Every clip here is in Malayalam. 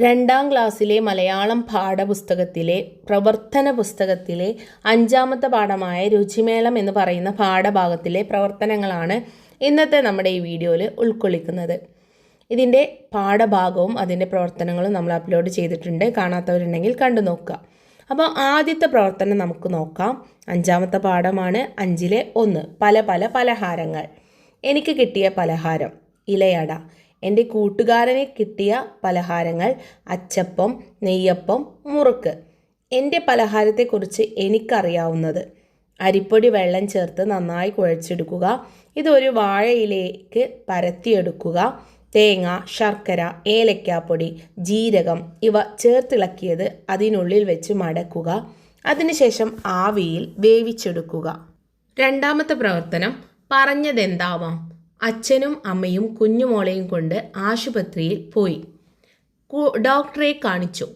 രണ്ടാം ക്ലാസ്സിലെ മലയാളം പാഠപുസ്തകത്തിലെ പ്രവർത്തന പുസ്തകത്തിലെ അഞ്ചാമത്തെ പാഠമായ രുചിമേളം എന്ന് പറയുന്ന പാഠഭാഗത്തിലെ പ്രവർത്തനങ്ങളാണ് ഇന്നത്തെ നമ്മുടെ ഈ വീഡിയോയിൽ ഉൾക്കൊള്ളിക്കുന്നത്. ഇതിന്റെ പാഠഭാഗവും അതിന്റെ പ്രവർത്തനങ്ങളും നമ്മൾ അപ്ലോഡ് ചെയ്തിട്ടുണ്ട്. കാണാത്തവരുണ്ടെങ്കിൽ കണ്ടു നോക്കുക. അപ്പോൾ ആദ്യത്തെ പ്രവർത്തനം നമുക്ക് നോക്കാം. അഞ്ചാമത്തെ പാഠമാണ് അഞ്ചിലെ ഒന്ന്. പല പല പലഹാരങ്ങൾ. എനിക്ക് കിട്ടിയ പലഹാരം. ഇലയട. എന്റെ കൂട്ടുകാരനെ കിട്ടിയ പലഹാരങ്ങൾ അച്ചപ്പം നെയ്യപ്പം മുറുക്ക്. എന്റെ പലഹാരത്തെക്കുറിച്ച് എനിക്കറിയാവുന്നത്. അരിപ്പൊടി വെള്ളം ചേർത്ത് നന്നായി കുഴച്ചെടുക്കുക. ഇതൊരു വാഴയിലേക്ക് പരത്തിയെടുക്കുക. തേങ്ങ ശർക്കര ഏലക്കാപ്പൊടി ജീരകം ഇവ ചേർത്തിളക്കിയത് അതിനുള്ളിൽ വെച്ച് മടക്കുക. അതിനുശേഷം ആവിയിൽ വേവിച്ചെടുക്കുക. രണ്ടാമത്തെ പ്രവർത്തനം പറഞ്ഞതെന്താവാം? അച്ഛനും അമ്മയും കുഞ്ഞുമോളെയും കൊണ്ട് ആശുപത്രിയിൽ പോയി. ഡോക്ടറെ കാണിച്ചു.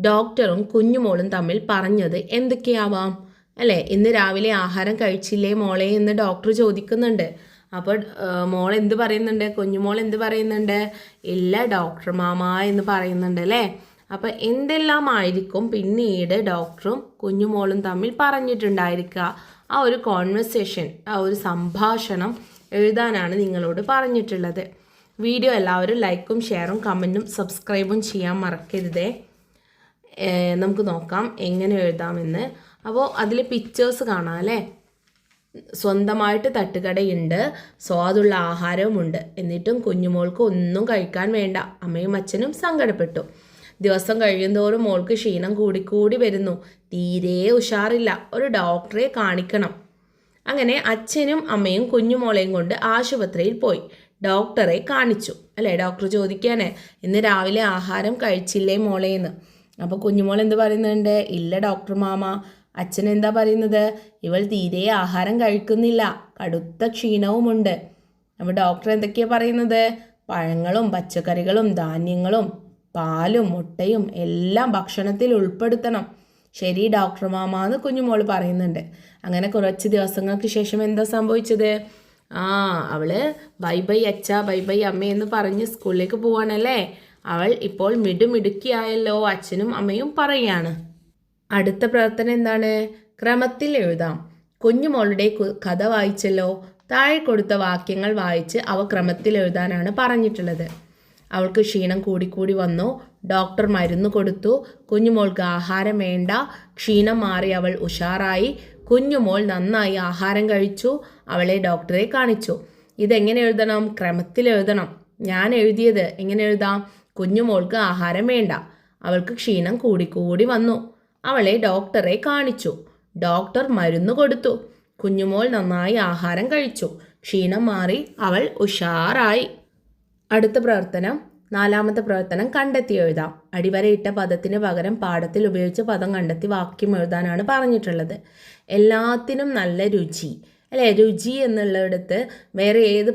ഡോക്ടറും കുഞ്ഞുമോളും തമ്മിൽ പറഞ്ഞത് എന്തൊക്കെയാവാം? അല്ലേ? ഇന്ന് രാവിലെ ആഹാരം കഴിച്ചില്ലേ മോളെ എന്ന് ഡോക്ടർ ചോദിക്കുന്നുണ്ട്. അപ്പോൾ മോൾ എന്ത് പറയുന്നുണ്ട്? കുഞ്ഞുമോൾ എന്ത് പറയുന്നുണ്ട്? ഇല്ല ഡോക്ടർ മാമ എന്ന് പറയുന്നുണ്ട് അല്ലേ? അപ്പോൾ എന്തെല്ലാം ആയിരിക്കും പിന്നീട് ഡോക്ടറും കുഞ്ഞുമോളും തമ്മിൽ പറഞ്ഞിട്ടുണ്ടായിരിക്കുക? ആ ഒരു കോൺവെർസേഷൻ ആ ഒരു സംഭാഷണം എഴുതാനാണ് നിങ്ങളോട് പറഞ്ഞിട്ടുള്ളത്. വീഡിയോ എല്ലാവരും ലൈക്കും ഷെയറും കമന്റും സബ്സ്ക്രൈബും ചെയ്യാൻ മറക്കരുതേ. നമുക്ക് നോക്കാം എങ്ങനെ എഴുതാമെന്ന്. അപ്പോൾ അതിൽ പിക്ചേഴ്സ് കാണാം അല്ലേ? സ്വന്തമായിട്ട് തട്ടുകടയുണ്ട്. സ്വാദുള്ള ആഹാരവുമുണ്ട്. എന്നിട്ടും കുഞ്ഞുമോൾക്ക് ഒന്നും കഴിക്കാൻ വേണ്ട. അമ്മയും അച്ഛനും സങ്കടപ്പെട്ടു. ദിവസം കഴിയുന്തോറും മോൾക്ക് ക്ഷീണം കൂടിക്കൂടി വരുന്നു. തീരെ ഉഷാറില്ല. ഒരു ഡോക്ടറെ കാണിക്കണം. അങ്ങനെ അച്ഛനും അമ്മയും കുഞ്ഞുമോളെയും കൊണ്ട് ആശുപത്രിയിൽ പോയി. ഡോക്ടറെ കാണിച്ചു. അല്ലേ? ഡോക്ടർ ചോദിക്കാനേ ഇന്ന് രാവിലെ ആഹാരം കഴിച്ചില്ലേ മോളെ എന്ന്? അപ്പോൾ കുഞ്ഞുമോൾ എന്ത് പറയുന്നുണ്ട്? ഇല്ല ഡോക്ടർ മാമ. അച്ഛൻ എന്താ പറയുന്നത്? ഇവൾ തീരെ ആഹാരം കഴിക്കുന്നില്ല. കടുത്ത ക്ഷീണവുമുണ്ട്. അപ്പോൾ ഡോക്ടർ എന്തൊക്കെയാണ് പറയുന്നത്? പഴങ്ങളും പച്ചക്കറികളും ധാന്യങ്ങളും പാലും മുട്ടയും എല്ലാം ഭക്ഷണത്തിൽ ഉൾപ്പെടുത്തണം. ശരി ഡോക്ടർ മാമ എന്ന് കുഞ്ഞുമോൾ പറയുന്നുണ്ട്. അങ്ങനെ കുറച്ച് ദിവസങ്ങൾക്ക് ശേഷം എന്താ സംഭവിച്ചത്? ആ അവൾ ബൈ ബൈ അച്ഛ ബൈ ബൈ അമ്മ എന്ന് പറഞ്ഞ് സ്കൂളിലേക്ക് പോവാണല്ലേ? അവൾ ഇപ്പോൾ മിടുമിടുക്കിയായല്ലോ അച്ഛനും അമ്മയും പറയാണ്. അടുത്ത പ്രവർത്തനം എന്താണ്? ക്രമത്തിൽ എഴുതാം. കുഞ്ഞുമോളുടെ കഥ വായിച്ചല്ലോ. താഴെ കൊടുത്ത വാക്യങ്ങൾ വായിച്ച് അവ ക്രമത്തിൽ എഴുതാനാണ് പറഞ്ഞിട്ടുള്ളത്. അവൾക്ക് ക്ഷീണം കൂടിക്കൂടി വന്നു. ഡോക്ടർ മരുന്ന് കൊടുത്തു. കുഞ്ഞുമോൾക്ക് ആഹാരം വേണ്ട. ക്ഷീണം മാറി അവൾ ഉഷാറായി. കുഞ്ഞുമോൾ നന്നായി ആഹാരം കഴിച്ചു. അവളെ ഡോക്ടറെ കാണിച്ചു. ഇതെങ്ങനെ എഴുതണം? ക്രമത്തിൽ എഴുതണം. ഞാൻ എഴുതിയത് എങ്ങനെ എഴുതാം? കുഞ്ഞുമോൾക്ക് ആഹാരം വേണ്ട. അവൾക്ക് ക്ഷീണം കൂടിക്കൂടി വന്നു. അവളെ ഡോക്ടറെ കാണിച്ചു. ഡോക്ടർ മരുന്ന് കൊടുത്തു. കുഞ്ഞുമോൾ നന്നായി ആഹാരം കഴിച്ചു. ക്ഷീണം മാറി അവൾ ഉഷാറായി. അടുത്ത പ്രവർത്തനം നാലാമത്തെ പ്രവർത്തനം കണ്ടെത്തി എഴുതാം. അടിവരയിട്ട പദത്തിന് പകരം പാഠത്തിൽ ഉപയോഗിച്ച പദം കണ്ടെത്തി വാക്യം എഴുതാനാണ് പറഞ്ഞിട്ടുള്ളത്. എല്ലാത്തിനും നല്ല രുചി. അല്ലേ? രുചി എന്നുള്ളിടത്ത് വേറെ ഏത്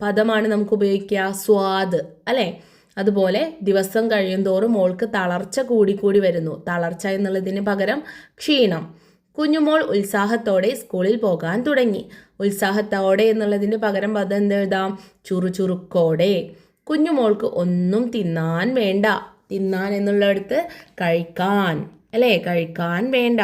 പദമാണ് നമുക്ക് ഉപയോഗിക്കുക? സ്വാദ്. അല്ലേ? അതുപോലെ ദിവസം കഴിയും തോറും മോൾക്ക് തളർച്ച കൂടിക്കൂടി വരുന്നു. തളർച്ച എന്നുള്ളതിന് പകരം ക്ഷീണം. കുഞ്ഞുമോൾ ഉത്സാഹത്തോടെ സ്കൂളിൽ പോകാൻ തുടങ്ങി. ഉത്സാഹത്തോടെ എന്നുള്ളതിന് പകരം പദം എന്തെഴുതാം ചുറുചുറുക്കോടെ. കുഞ്ഞുമോൾക്ക് ഒന്നും തിന്നാൻ വേണ്ട. തിന്നാൻ എന്നുള്ളടുത്ത് കഴിക്കാൻ. അല്ലേ? കഴിക്കാൻ വേണ്ട.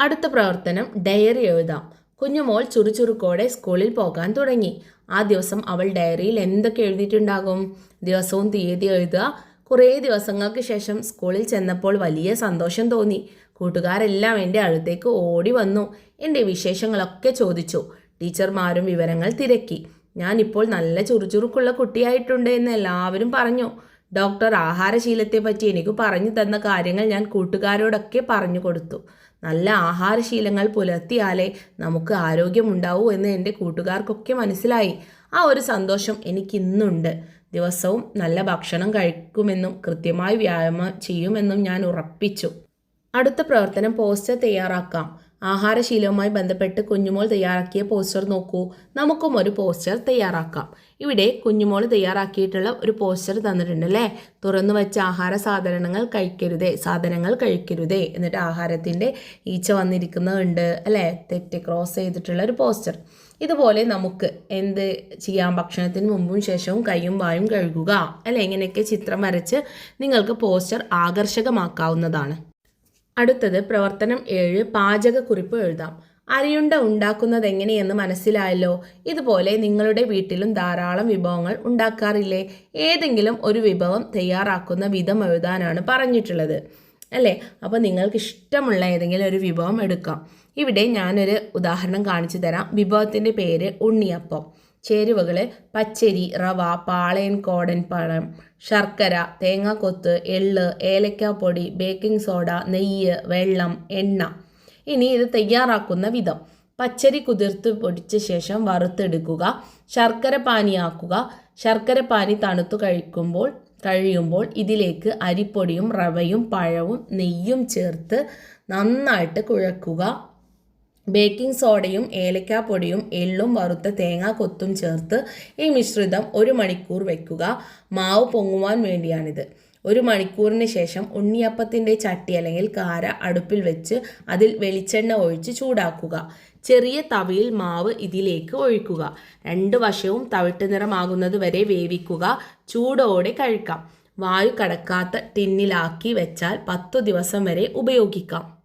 അടുത്ത പ്രവർത്തനം ഡയറി എഴുതാം. കുഞ്ഞുമോൾ ചുറുചുറുക്കോടെ സ്കൂളിൽ പോകാൻ തുടങ്ങി. ആ ദിവസം അവൾ ഡയറിയിൽ എന്തൊക്കെ എഴുതിയിട്ടുണ്ടാകും? ദിവസവും തീയതി എഴുതുക. കുറേ ദിവസങ്ങൾക്ക് ശേഷം സ്കൂളിൽ ചെന്നപ്പോൾ വലിയ സന്തോഷം തോന്നി. കൂട്ടുകാരെല്ലാം എന്റെ അടുത്തേക്ക് ഓടി വന്നു. എന്റെ വിശേഷങ്ങളൊക്കെ ചോദിച്ചു. ടീച്ചർമാരും വിവരങ്ങൾ തിരക്കി. ഞാനിപ്പോൾ നല്ല ചുറുചുറുക്കുള്ള കുട്ടിയായിട്ടുണ്ട് എന്ന് എല്ലാവരും പറഞ്ഞു. ഡോക്ടർ ആഹാരശീലത്തെപ്പറ്റി എനിക്ക് പറഞ്ഞു തന്ന കാര്യങ്ങൾ ഞാൻ കൂട്ടുകാരോടൊക്കെ പറഞ്ഞു കൊടുത്തു. നല്ല ആഹാരശീലങ്ങൾ പുലർത്തിയാലേ നമുക്ക് ആരോഗ്യമുണ്ടാവൂ എന്ന് എന്റെ കൂട്ടുകാർക്കൊക്കെ മനസ്സിലായി. ആ ഒരു സന്തോഷം എനിക്കിന്നുണ്ട്. ദിവസവും നല്ല ഭക്ഷണം കഴിക്കുമെന്നും കൃത്യമായി വ്യായാമം ചെയ്യുമെന്നും ഞാൻ ഉറപ്പിച്ചു. അടുത്ത പ്രവർത്തനം പോസ്റ്റർ തയ്യാറാക്കാം. ആഹാരശീലവുമായി ബന്ധപ്പെട്ട് കുഞ്ഞുമോൾ തയ്യാറാക്കിയ പോസ്റ്റർ നോക്കൂ. നമുക്കും ഒരു പോസ്റ്റർ തയ്യാറാക്കാം. ഇവിടെ കുഞ്ഞുമോൾ തയ്യാറാക്കിയിട്ടുള്ള ഒരു പോസ്റ്റർ തന്നിട്ടുണ്ട് അല്ലേ? തുറന്നു വെച്ച ആഹാര സാധനങ്ങൾ കഴിക്കരുതേ സാധനങ്ങൾ കഴിക്കരുതേ എന്നിട്ട് ആഹാരത്തിന്റെ ഈച്ച വന്നിരിക്കുന്നുണ്ട് അല്ലേ? തെറ്റ് ക്രോസ് ചെയ്തിട്ടുള്ള ഒരു പോസ്റ്റർ. ഇതുപോലെ നമുക്ക് എന്ത് ചെയ്യാം? ഭക്ഷണത്തിന് മുമ്പും ശേഷവും കൈയും വായും കഴുകുക അല്ലെ? ഇങ്ങനെയൊക്കെ ചിത്രം വരച്ച് നിങ്ങൾക്ക് പോസ്റ്റർ ആകർഷകമാക്കാവുന്നതാണ്. അടുത്തത് പ്രവർത്തനം ഏഴ് പാചകക്കുറിപ്പ് എഴുതാം. അരിയുണ്ട ഉണ്ടാക്കുന്നത് എങ്ങനെയെന്ന് മനസ്സിലായല്ലോ. ഇതുപോലെ നിങ്ങളുടെ വീട്ടിലും ധാരാളം വിഭവങ്ങൾ ഉണ്ടാക്കാറില്ലേ? ഏതെങ്കിലും ഒരു വിഭവം തയ്യാറാക്കുന്ന വിധം എഴുതാനാണ് പറഞ്ഞിട്ടുള്ളത്. അല്ലേ? അപ്പോൾ നിങ്ങൾക്ക് ഇഷ്ടമുള്ള ഏതെങ്കിലും ഒരു വിഭവം എടുക്കാം. ഇവിടെ ഞാനൊരു ഉദാഹരണം കാണിച്ചു തരാം. വിഭവത്തിന്റെ പേര് ഉണ്ണിയപ്പം. ചേരുവകൾ പച്ചരി റവ പാളയൻ കോടൻ പഴം ശർക്കര തേങ്ങാക്കൊത്ത് എള്ള് ഏലക്കാപ്പൊടി ബേക്കിംഗ് സോഡ നെയ്യ് വെള്ളം എണ്ണ. ഇനി ഇത് തയ്യാറാക്കുന്ന വിധം. പച്ചരി കുതിർത്ത് പൊടിച്ച ശേഷം വറുത്തെടുക്കുക. ശർക്കര പാനിയാക്കുക. ശർക്കര പാനി തണുത്തു കഴിക്കുമ്പോൾ കഴിയുമ്പോൾ ഇതിലേക്ക് അരിപ്പൊടിയും റവയും പഴവും നെയ്യും ചേർത്ത് നന്നായിട്ട് കുഴക്കുക. ബേക്കിംഗ് സോഡയും ഏലക്കാപ്പൊടിയും എള്ളും വറുത്ത തേങ്ങാ കൊത്തും ചേർത്ത് ഈ മിശ്രിതം ഒരു മണിക്കൂർ വെക്കുക. മാവ് പൊങ്ങുവാൻ വേണ്ടിയാണിത്. ഒരു മണിക്കൂറിന് ശേഷം ഉണ്ണിയപ്പത്തിന്റെ ചട്ടി അല്ലെങ്കിൽ കാര അടുപ്പിൽ വെച്ച് അതിൽ വെളിച്ചെണ്ണ ഒഴിച്ച് ചൂടാക്കുക. ചെറിയ തവിയിൽ മാവ് ഇതിലേക്ക് ഒഴിക്കുക. രണ്ട് വശവും തവിട്ട് നിറമാകുന്നത് വരെ വേവിക്കുക. ചൂടോടെ കഴിക്കാം. വായു കടക്കാത്ത ടിന്നിലാക്കി വെച്ചാൽ പത്തു ദിവസം വരെ ഉപയോഗിക്കാം.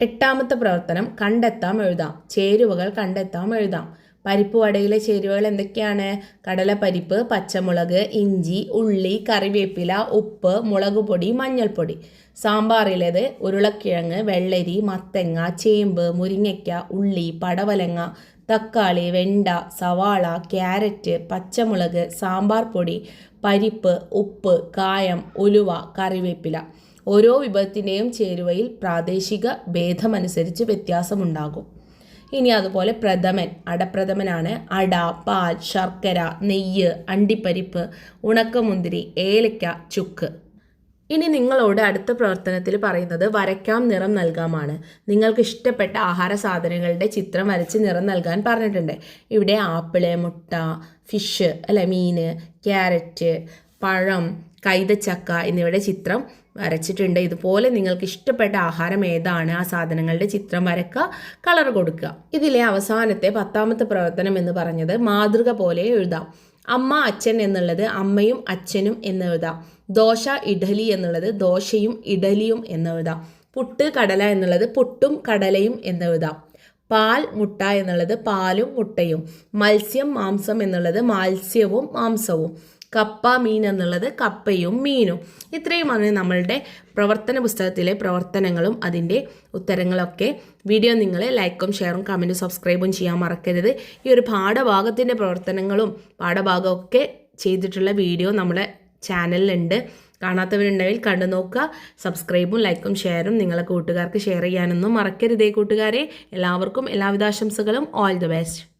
എട്ടാമത്തെ പ്രവർത്തനം കണ്ടെത്താം എഴുതാം. ചേരുവകൾ കണ്ടെത്താം എഴുതാം. പരിപ്പ് വടയിലെ ചേരുവകൾ എന്തൊക്കെയാണ്? കടലപ്പരിപ്പ് പച്ചമുളക് ഇഞ്ചി ഉള്ളി കറിവേപ്പില ഉപ്പ് മുളക് പൊടി മഞ്ഞൾപ്പൊടി. സാമ്പാറിലേത് ഉരുളക്കിഴങ്ങ് വെള്ളരി മത്തങ്ങ ചേമ്പ് മുരിങ്ങയ്ക്ക ഉള്ളി പടവലങ്ങ തക്കാളി വെണ്ട സവാള ക്യാരറ്റ് പച്ചമുളക് സാമ്പാർ പൊടി പരിപ്പ് ഉപ്പ് കായം ഉലുവ കറിവേപ്പില. ഓരോ വിഭവത്തിന്റെയും ചേരുവയിൽ പ്രാദേശിക ഭേദമനുസരിച്ച് വ്യത്യാസമുണ്ടാകും. ഇനി അതുപോലെ പ്രഥമൻ അടപ്രഥമനാണ്. അട പാൽ ശർക്കര നെയ്യ് അണ്ടിപ്പരിപ്പ് ഉണക്കമുന്തിരി ഏലക്ക ചുക്ക്. ഇനി നിങ്ങളോട് അടുത്ത പ്രവർത്തനത്തിൽ പറയുന്നത് വരയ്ക്കാം നിറം നൽകാമാണ്. നിങ്ങൾക്ക് ഇഷ്ടപ്പെട്ട ആഹാര സാധനങ്ങളുടെ ചിത്രം വരച്ച് നിറം നൽകാൻ പറഞ്ഞിട്ടുണ്ട്. ഇവിടെ ആപ്പിൾ മുട്ട ഫിഷ് അല്ല മീന് ക്യാരറ്റ് പഴം കൈതച്ചക്ക എന്നിവയുടെ ചിത്രം വരച്ചിട്ടുണ്ട്. ഇതുപോലെ നിങ്ങൾക്ക് ഇഷ്ടപ്പെട്ട ആഹാരം ഏതാണ്? ആ സാധനങ്ങളുടെ ചിത്രം വരക്കുക കളർ കൊടുക്കുക. ഇതിലെ അവസാനത്തെ പത്താമത്തെ പ്രവർത്തനം എന്ന് പറഞ്ഞത് മാതൃക പോലെ എഴുതാം. അമ്മ അച്ഛൻ എന്നുള്ളത് അമ്മയും അച്ഛനും എന്ന് എഴുതാം. ദോശ ഇഡലി എന്നുള്ളത് ദോശയും ഇഡലിയും എന്ന് എഴുതാം. പുട്ട് കടല എന്നുള്ളത് പുട്ടും കടലയും എന്ന് എഴുതാം. പാൽ മുട്ട എന്നുള്ളത് പാലും മുട്ടയും. മത്സ്യം മാംസം എന്നുള്ളത് മത്സ്യവും മാംസവും. കപ്പ മീൻ എന്നുള്ളത് കപ്പയും മീനും. ഇത്രയുമാണ് നമ്മളുടെ പ്രവർത്തന പുസ്തകത്തിലെ പ്രവർത്തനങ്ങളും അതിന്റെ ഉത്തരങ്ങളൊക്കെ. വീഡിയോ നിങ്ങൾ ലൈക്കും ഷെയറും കമന്റും സബ്സ്ക്രൈബും ചെയ്യാൻ മറക്കരുത്. ഈ ഒരു പാഠഭാഗത്തിന്റെ പ്രവർത്തനങ്ങളും പാഠഭാഗമൊക്കെ ചെയ്തിട്ടുള്ള വീഡിയോ നമ്മുടെ ചാനലിലുണ്ട്. കാണാത്തവരുണ്ടെങ്കിൽ കണ്ടു നോക്കുക. സബ്സ്ക്രൈബും ലൈക്കും ഷെയറും നിങ്ങളെ കൂട്ടുകാർക്ക് ഷെയർ ചെയ്യാനൊന്നും മറക്കരുതേ കൂട്ടുകാരെ. എല്ലാവർക്കും എല്ലാവിധ ആശംസകളും. All the best